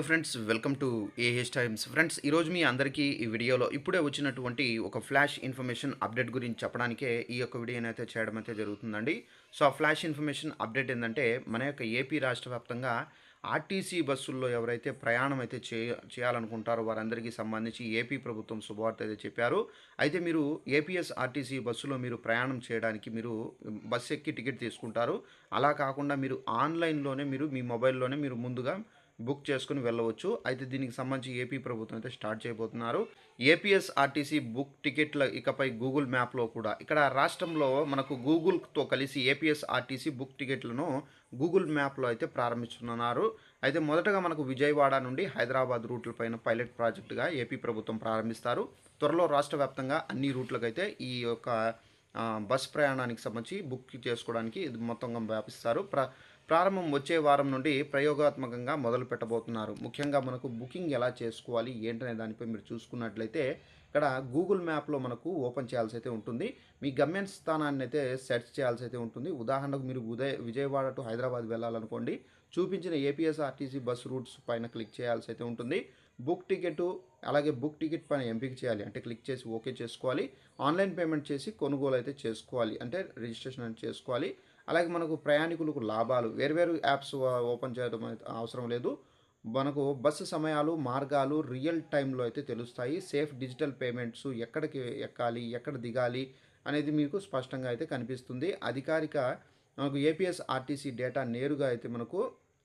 Hello friends welcome to AH Times friends ఈరోజు మీ అందరికీ ఈ వీడియోలో ఇప్పుడే వచ్చినటువంటి ఒక ఫ్లాష్ ఇన్ఫర్మేషన్ అప్డేట్ గురించి చెప్పడానికే ఈ యొక్క వీడియోని అయితే చేయడం అయితే జరుగుతుందండి. సో ఆ ఫ్లాష్ ఇన్ఫర్మేషన్ అప్డేట్ ఏంటంటే మన యొక్క ఏపీ రాష్ట్ర వ్యాప్తంగా ఆర్టీసీ బస్సుల్లో ఎవరైతే ప్రయాణం అయితే చేయ చేయాలనుకుంటారో వారందరికీ సంబంధించి ఏపీ ప్రభుత్వం శుభవార్త అయితే చెప్పారు. అయితే మీరు ఏపీఎస్ ఆర్టీసీ బస్సులో మీరు ప్రయాణం చేయడానికి మీరు బస్సు ఎక్కి టికెట్ తీసుకుంటారు. అలా కాకుండా మీరు ఆన్లైన్లోనే మీరు మీ మొబైల్లోనే మీరు ముందుగా బుక్ చేసుకుని వెళ్ళవచ్చు. అయితే దీనికి సంబంధించి ఏపీ ప్రభుత్వం అయితే స్టార్ట్ చేయబోతున్నారు. ఏపీఎస్ఆర్టీసీ బుక్ టికెట్ల ఇకపై గూగుల్ మ్యాప్లో కూడా ఇక్కడ రాష్ట్రంలో మనకు గూగుల్తో కలిసి ఏపీఎస్ఆర్టీసీ బుక్ టికెట్లను గూగుల్ మ్యాప్లో అయితే ప్రారంభిస్తున్నారు అయితే మొదటగా మనకు విజయవాడ నుండి హైదరాబాద్ రూట్ల పైన పైలట్ ప్రాజెక్టుగా ఏపీ ప్రభుత్వం ప్రారంభిస్తారు. త్వరలో రాష్ట్ర వ్యాప్తంగా అన్ని రూట్లకైతే ఈ యొక్క బస్ ప్రయాణానికి సంబంధించి బుక్ చేసుకోవడానికి ఇది మొత్తంగా వ్యాపిస్తారు. ప్ర ప్రారంభం వచ్చే వారం నుండి ప్రయోగాత్మకంగా మొదలు పెట్టబోతున్నారు. ముఖ్యంగా మనకు బుకింగ్ ఎలా చేసుకోవాలి ఏంటనే దానిపై మీరు చూసుకున్నట్లయితే ఇక్కడ గూగుల్ మ్యాప్లో మనకు ఓపెన్ చేయాల్సి అయితే ఉంటుంది. మీ గమ్యం స్థానాన్ని అయితే సెర్చ్ చేయాల్సి అయితే ఉంటుంది. ఉదాహరణకు మీరు ఉదయ విజయవాడ టు హైదరాబాద్ వెళ్ళాలనుకోండి చూపించిన ఏపీఎస్ఆర్టీసీ బస్ రూట్స్ పైన క్లిక్ చేయాల్సి అయితే ఉంటుంది. బుక్ టికెట్ అలాగే బుక్ టికెట్ పైన ఎంపిక చేయాలి. అంటే క్లిక్ చేసి ఓకే చేసుకోవాలి. ఆన్లైన్ పేమెంట్ చేసి కొనుగోలు అయితే చేసుకోవాలి. అంటే రిజిస్ట్రేషన్ అయితే చేసుకోవాలి. అలాగే మనకు ప్రయాణికులకు లాభాలు. వేర్వేరు యాప్స్ ఓపెన్ చేయడం అవసరం లేదు. మనకు బస్సు సమయాలు మార్గాలు రియల్ టైంలో అయితే తెలుస్తాయి. సేఫ్ డిజిటల్ పేమెంట్స్ ఎక్కడికి ఎక్కాలి ఎక్కడ దిగాలి అనేది మీకు స్పష్టంగా అయితే కనిపిస్తుంది. అధికారిక మనకు ఏపీఎస్ ఆర్టీసీ డేటా నేరుగా అయితే మనకు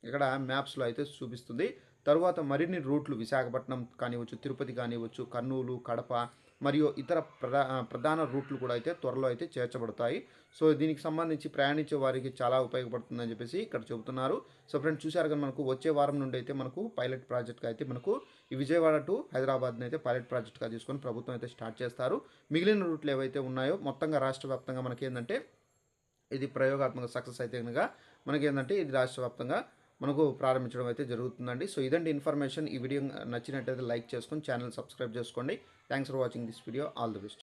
ఇక్కడ మ్యాప్స్లో అయితే చూపిస్తుంది. తరువాత మరిన్ని రూట్లు విశాఖపట్నం కానివ్వచ్చు తిరుపతి కానివ్వచ్చు కర్నూలు కడప మరియు ఇతర ప్రధా ప్రధాన రూట్లు కూడా అయితే త్వరలో అయితే చేర్చబడతాయి. సో దీనికి సంబంధించి ప్రయాణించే వారికి చాలా ఉపయోగపడుతుందని చెప్పేసి ఇక్కడ చెబుతున్నారు. సో ఫ్రెండ్స్ చూశారు కదా మనకు వచ్చే వారం నుండి అయితే మనకు పైలట్ ప్రాజెక్ట్గా అయితే మనకు ఈ విజయవాడ టు హైదరాబాద్ని అయితే పైలట్ ప్రాజెక్ట్గా తీసుకొని ప్రభుత్వం అయితే స్టార్ట్ చేస్తారు. మిగిలిన రూట్లు ఏవైతే ఉన్నాయో మొత్తంగా రాష్ట్ర వ్యాప్తంగా మనకి ఏంటంటే ఇది ప్రయోగాత్మక సక్సెస్ అయితే కనుక మనకి ఏంటంటే ఇది రాష్ట్ర వ్యాప్తంగా మనకు ప్రారంభించడం అయితే జరుగుతుందండి. సో ఇదండి ఇన్ఫర్మేషన్. ఈ వీడియో నచ్చినట్టయితే లైక్ చేసుకొని ఛానల్ సబ్స్క్రైబ్ చేసుకోండి. Thanks for watching this video. All the best.